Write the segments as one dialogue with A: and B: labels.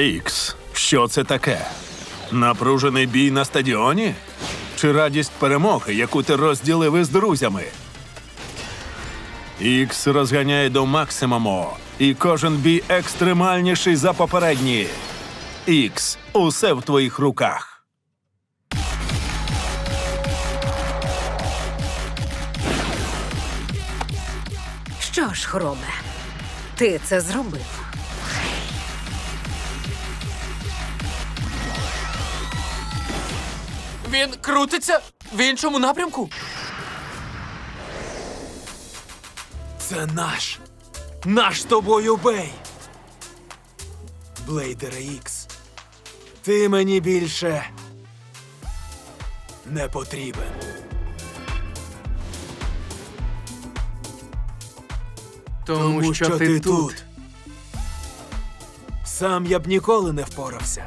A: Ікс, що це таке? Напружений бій на стадіоні? Чи радість перемоги, яку ти розділив із друзями? Ікс розганяє до максимуму, і кожен бій екстремальніший за попередній. Ікс, усе в твоїх руках.
B: Що ж, Хроме, ти це зробив.
C: Він крутиться в іншому напрямку.
D: Це наш. Наш з тобою бей. Блейдере Ікс. Ти мені більше не потрібен.
C: Тому, що, ти, тут.
D: Сам я б ніколи не впорався.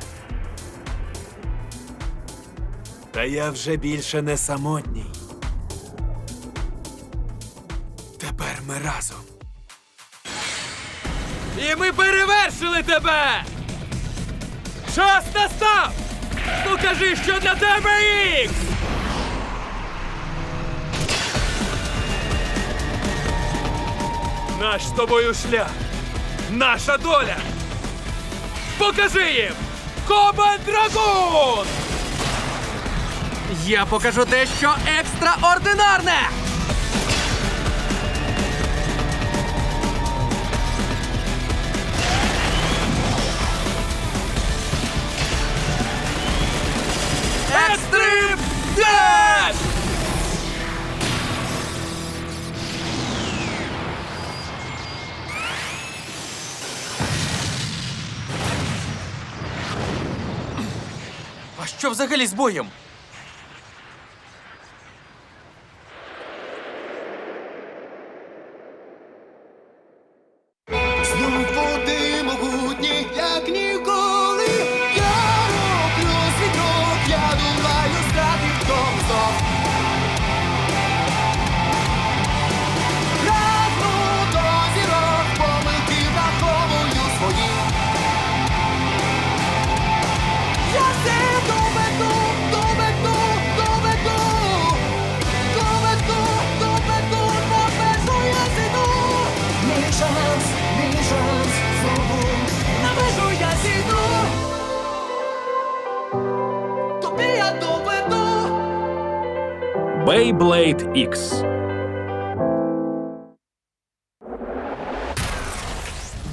D: Та я вже більше не самотній. Тепер ми разом.
C: І ми перевершили тебе! Час настав! Ну кажи, що для тебе ікс! Наш з тобою шлях! Наша доля! Покажи їм! Кобан Драгун! Я покажу дещо екстраординарне! Екстрим Деш! А що взагалі з боєм?
A: Beyblade X.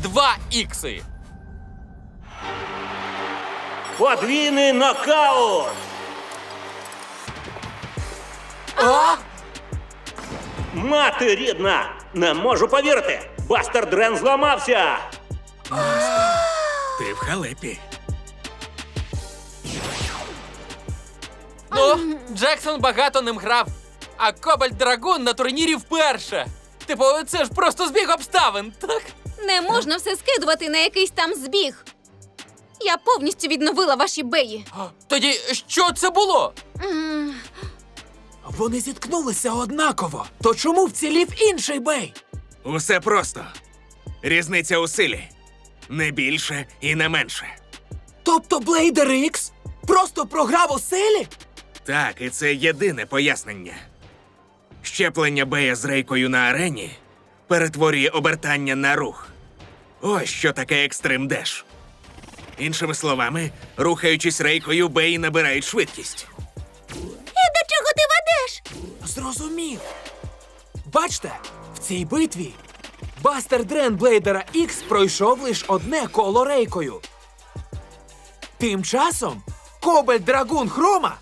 C: Два ікси!
E: Подвійний нокаут!
C: А?
E: Мати рідна! Не можу повірити! Бастер Дрен зламався!
D: Ти в халепі.
C: Ну, Джексон багато ним грав, а Кобальт Драгун на турнірі вперше. Типу, це ж просто збіг обставин, так?
F: Не можна все скидувати на якийсь там збіг. Я повністю відновила ваші беї.
C: Тоді що це було?
F: М,
D: Вони зіткнулися однаково. То чому вцілів інший бей?
G: Усе просто. Різниця у силі. Не більше і не менше.
D: Тобто Блейдер Ікс просто програв у силі?
G: Так, і це єдине пояснення. Щеплення Бея з рейкою на арені перетворює обертання на рух. Ось що таке екстрим деш. Іншими словами, рухаючись рейкою, беї набирають швидкість.
F: І до чого ти ведеш?
D: Зрозумів. Бачте, в цій битві Бастер Дрен Блейдера Ікс пройшов лише одне коло рейкою. Тим часом Кобальт Драгун Хрома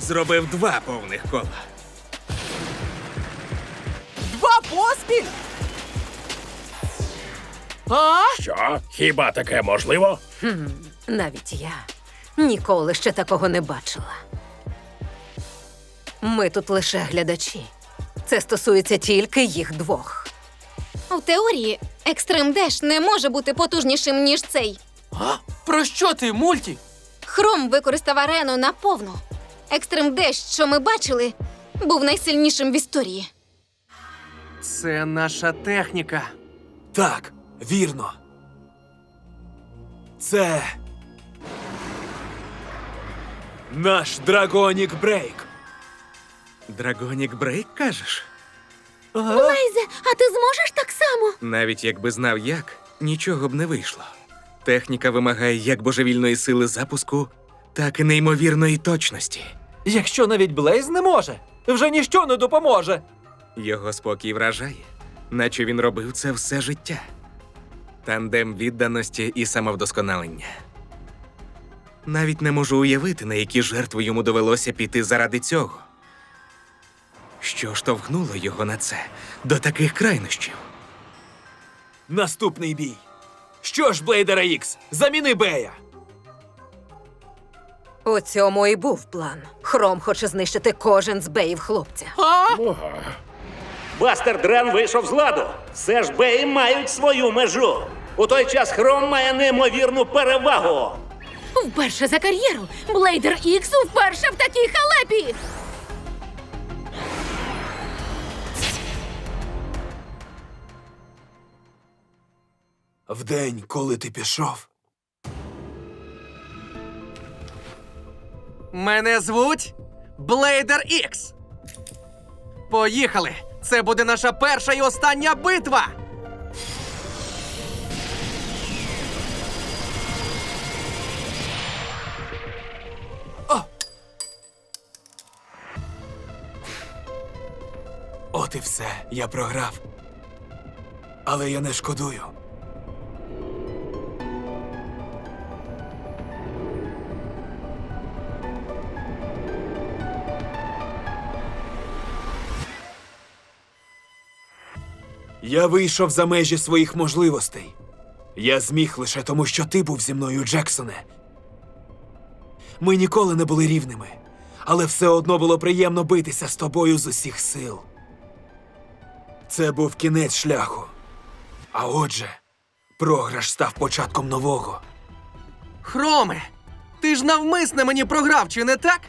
G: Зробив два повних кола.
D: Поспіль. А?
H: Що? Хіба таке можливо?
B: Навіть я ніколи ще такого не бачила. Ми тут лише глядачі. Це стосується тільки їх двох.
F: У теорії Екстрим Деш не може бути потужнішим, ніж цей.
C: А? Про що ти, мульті?
F: Хром використав арену наповну. Екстрим Деш, що ми бачили, був найсильнішим в історії.
C: Це наша техніка.
D: Так, вірно. Це Наш Драгонік Брейк.
G: Драгонік Брейк, кажеш?
F: Блейзе, а ти зможеш так само?
G: Навіть якби знав як, нічого б не вийшло. Техніка вимагає як божевільної сили запуску, так і неймовірної точності.
D: Якщо навіть Блейз не може, вже ніщо не допоможе.
G: Його спокій вражає, наче він робив це все життя. Тандем відданості і самовдосконалення. Навіть не можу уявити, на які жертви йому довелося піти заради цього. Що штовхнуло його на це до таких крайнощів?
D: Наступний бій. Що ж, Блейдера Ікс, заміни Бея.
B: У цьому і був план. Хром хоче знищити кожен з беїв хлопця.
E: Бастер Дрен вийшов з ладу. Все ж беї мають свою межу. У той час Хром має неймовірну перевагу.
F: Вперше за кар'єру Блейдер Ікс вперше в такій халепі.
D: В день, коли ти пішов,
I: Мене звуть Блейдер Ікс. Поїхали! Це буде наша перша і остання битва.
D: от і все, я програв. Але я не шкодую. Я вийшов за межі своїх можливостей. Я зміг лише тому, що ти був зі мною, Джексоне. Ми ніколи не були рівними, але все одно було приємно битися з тобою з усіх сил. Це був кінець шляху. А отже, програш став початком нового.
I: Хроме, ти ж навмисне мені програв, чи не так?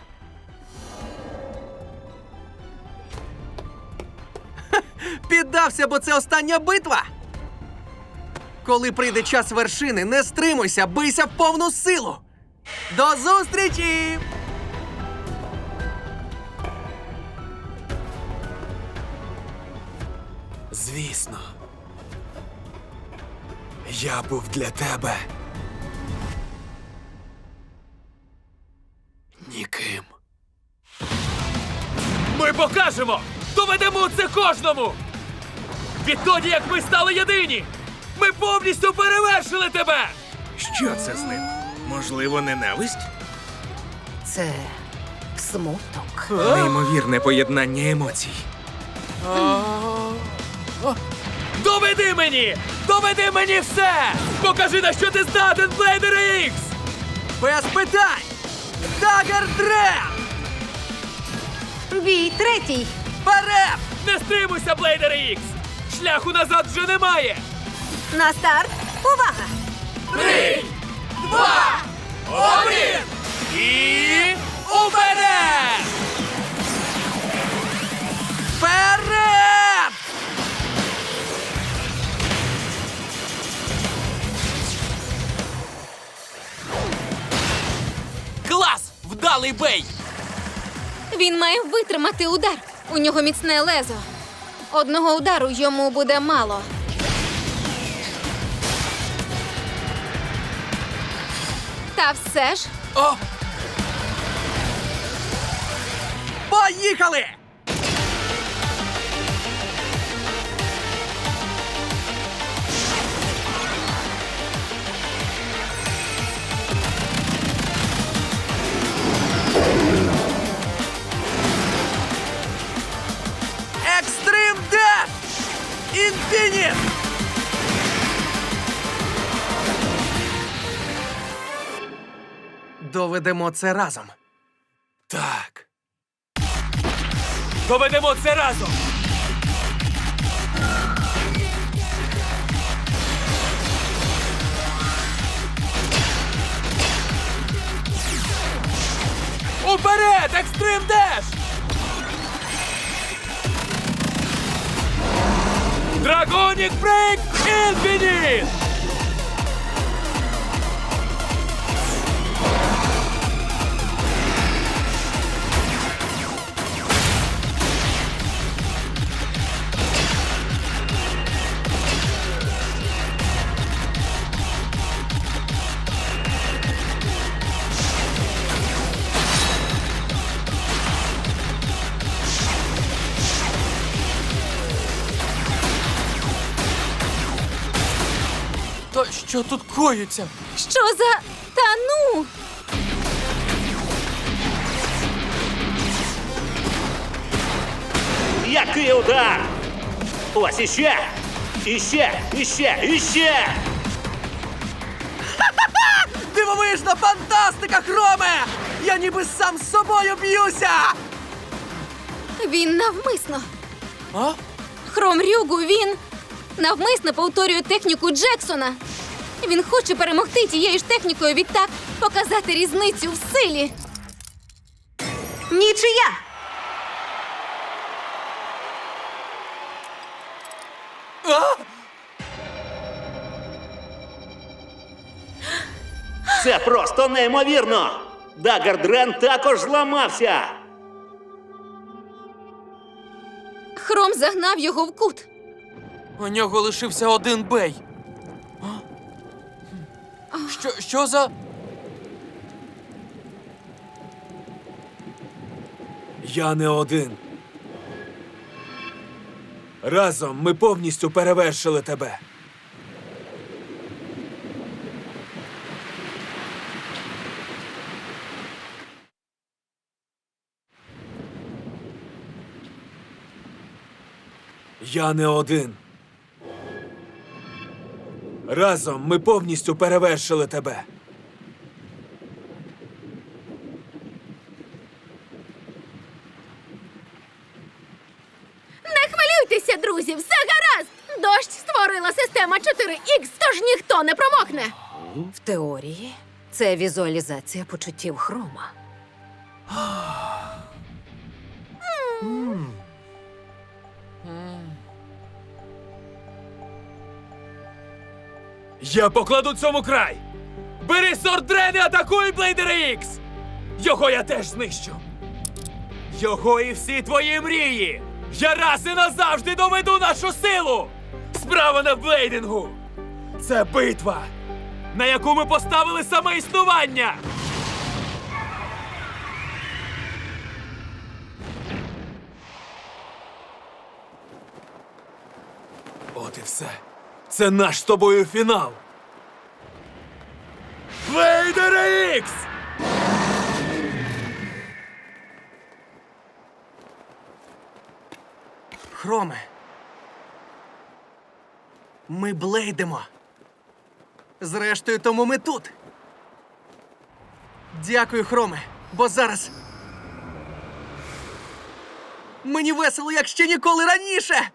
I: Піддався, бо це остання битва. Коли прийде час вершини, не стримуйся, бийся в повну силу. До зустрічі!
D: Звісно. Я був для тебе. Ніким.
C: Ми покажемо! Доведемо це кожному! Відтоді, як ми стали єдині! Ми повністю перевершили тебе!
G: Що це з ним? Можливо, ненависть?
B: Це смуток.
G: Неймовірне поєднання емоцій.
C: Доведи мені! Доведи мені все! Покажи, на що ти здатен, Блейдер Ікс!
I: Без питань! Дагер Дрен!
F: Бій третій.
I: Вперед!
C: Не стримуйся, Блейдер Ікс! Шляху назад вже немає!
F: На старт. Увага!
C: Три, два, один! І уперед!
I: Вперед!
C: Клас! Вдалий бей!
F: Він має витримати удар. У нього міцне лезо. Одного удару йому буде мало. Та все ж
I: О! Поїхали! Доведемо це разом.
D: Так.
C: Доведемо це разом! Уперед! Екстрим Деш! Драгонік Брейк Інфініт! Що тут коїться?
F: Що за. Та ну!
E: Який удар! Ось іще! Іще! Іще! Іще!
I: Дивовижна фантастика, Хроме! Я ніби сам з собою б'юся!
F: Він навмисно.
C: А?
F: Хром Рюгу, він навмисно повторює техніку Джексона. Він хоче перемогти тією ж технікою, відтак показати різницю в силі.
B: Нічия!
E: Це просто неймовірно! Дагер Дрен також зламався!
F: Хром загнав його в кут.
C: У нього лишився один бей. Що, що за.
D: Я не один. Разом ми повністю перевершили тебе. Я не один. Разом ми повністю перевершили тебе.
F: Не хвилюйтеся, друзі, все гаразд! Дощ створила система 4Х, тож ніхто не промокне.
B: В теорії це візуалізація почуттів хрома.
D: Я покладу цьому край!
J: Бери Сордрен і атакуй Блейдера Ікс! Його я теж знищу! Його і всі твої мрії! Я раз і назавжди доведу нашу силу! Справа не в блейдингу! Це битва, на яку ми поставили саме існування!
D: От і все. Це наш з тобою фінал.
J: Блейдера Ікс!
I: Хроме. Ми блейдимо. Зрештою, тому ми тут. Дякую, Хроме, бо зараз. Мені весело, як ще ніколи раніше.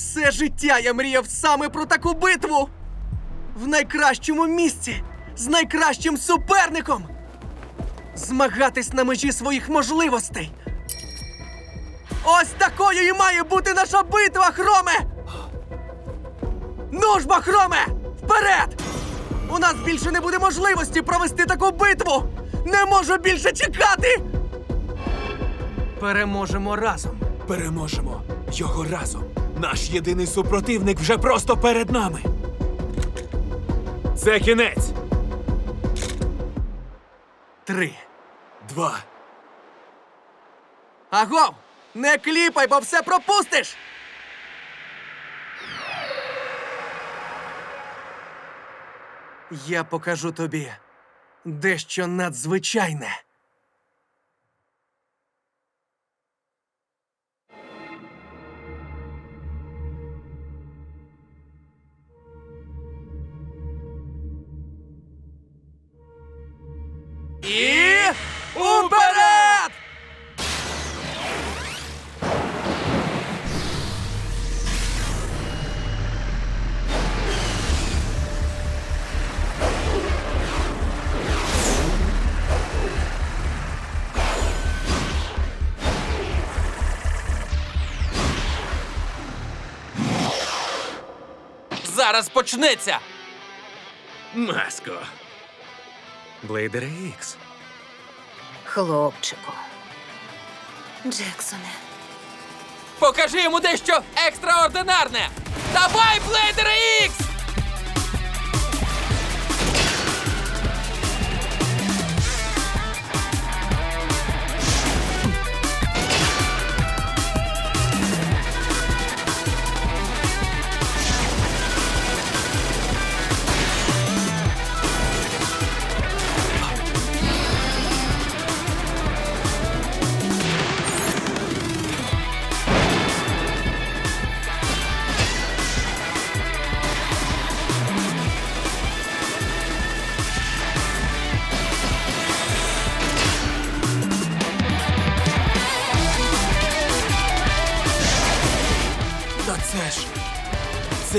I: Все життя я мріяв саме про таку битву. В найкращому місці, з найкращим суперником. Змагатись на межі своїх можливостей. Ось такою і має бути наша битва, Хроме! Ну ж Хроме! Вперед! У нас більше не буде можливості провести таку битву! Не можу більше чекати! Переможемо разом.
D: Переможемо його разом. Наш єдиний супротивник вже просто перед нами.
J: Це кінець!
I: Три.
D: Два.
I: Агов! Не кліпай, бо все пропустиш! Я покажу тобі дещо надзвичайне.
C: Зараз почнеться!
G: Маско. Блейдер Ікс.
B: Хлопчику. Джексоне.
C: Покажи йому дещо екстраординарне! Давай, Блейдер Ікс!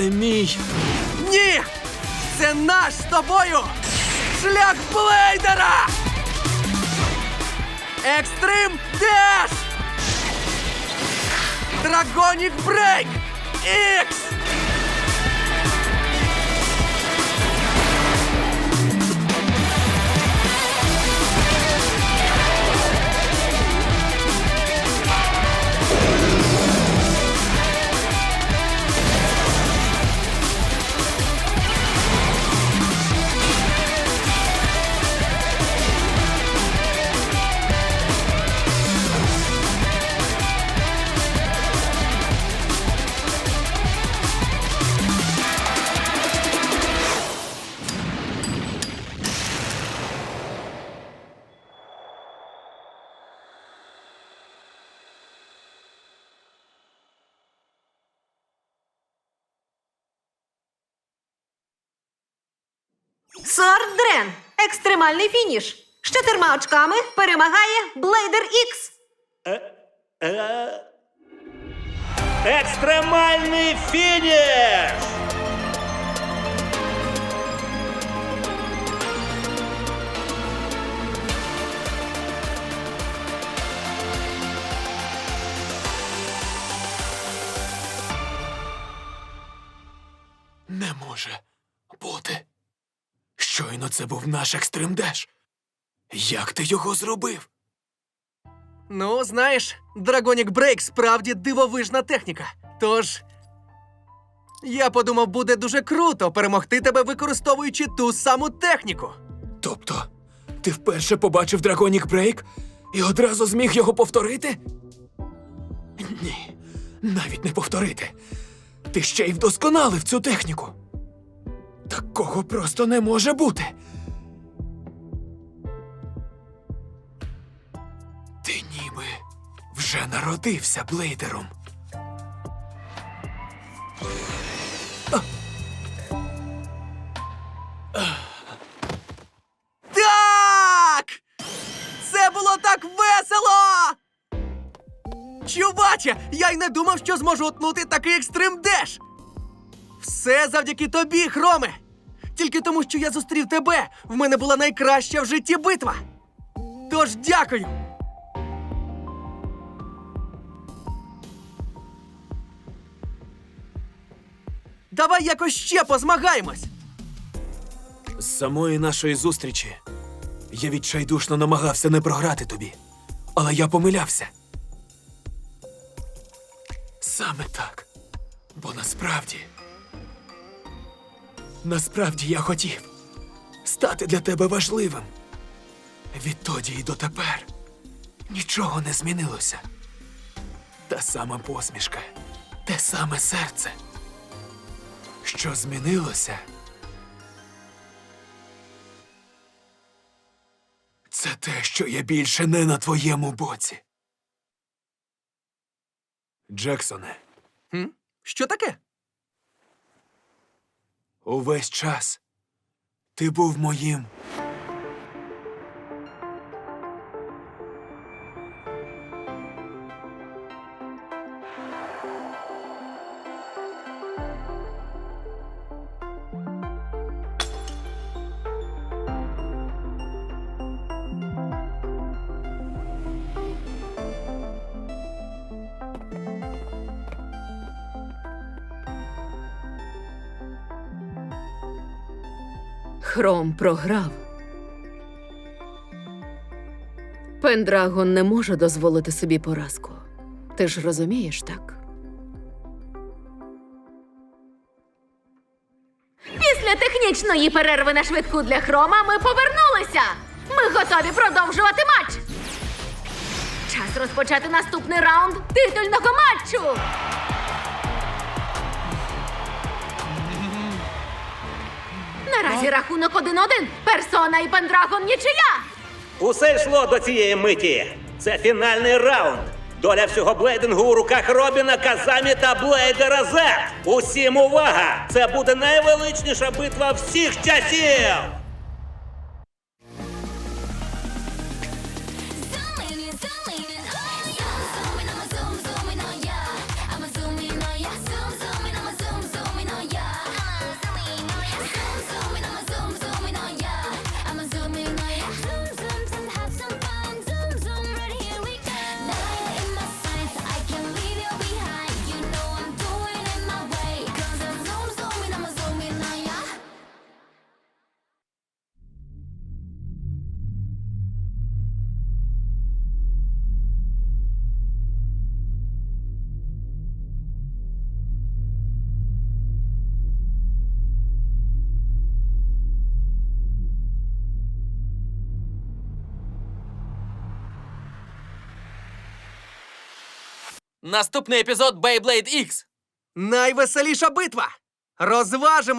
D: Це мій.
I: Ні! Це наш з тобою! Шлях Блейдера! Екстрим Деш! Драгонік Брейк! Ікс!
B: Сордрен! Екстремальний фініш! З чотирма очками перемагає Блейдер Ікс!
E: Е... Екстремальний фініш!
D: Не може бути. Щойно це був наш екстрим деш. Як ти його зробив?
I: Ну, знаєш, Драгонік Брейк справді дивовижна техніка. Тож. Я подумав, буде дуже круто перемогти тебе, використовуючи ту саму техніку.
D: Тобто, ти вперше побачив Драгонік Брейк і одразу зміг його повторити? Ні, навіть не повторити. Ти ще й вдосконалив цю техніку. Такого просто не може бути. Ти ніби вже народився блейдером.
I: Так! Це було так весело! Чуваче, я й не думав, що зможу утнути такий екстрим деш! Все завдяки тобі, Хроме! Тільки тому, що я зустрів тебе, в мене була найкраща в житті битва. Тож дякую! Давай якось ще позмагаємось!
D: З самої нашої зустрічі я відчайдушно намагався не програти тобі, але я помилявся. Саме так. Бо насправді. Насправді я хотів стати для тебе важливим. Відтоді і дотепер нічого не змінилося. Та сама посмішка, те саме серце. Що змінилося? Це те, що я більше не на твоєму боці. Джексоне,
I: Хм? Що таке?
D: Увесь час ти був моїм.
B: Хром програв. Пендрагон не може дозволити собі поразку. Ти ж розумієш, так?
F: Після технічної перерви на швидку для хрома ми повернулися. Ми готові продовжувати матч. Час розпочати наступний раунд титульного матчу. Наразі рахунок 1-1. Персона і Пендрагон нічия.
E: Усе йшло до цієї миті. Це фінальний раунд. Доля всього блейдингу у руках Робіна, Казамі та Блейдера Зет. Усім увага! Це буде найвеличніша битва всіх часів!
C: Наступний епізод Beyblade X.
I: Найвеселіша битва! Розважимо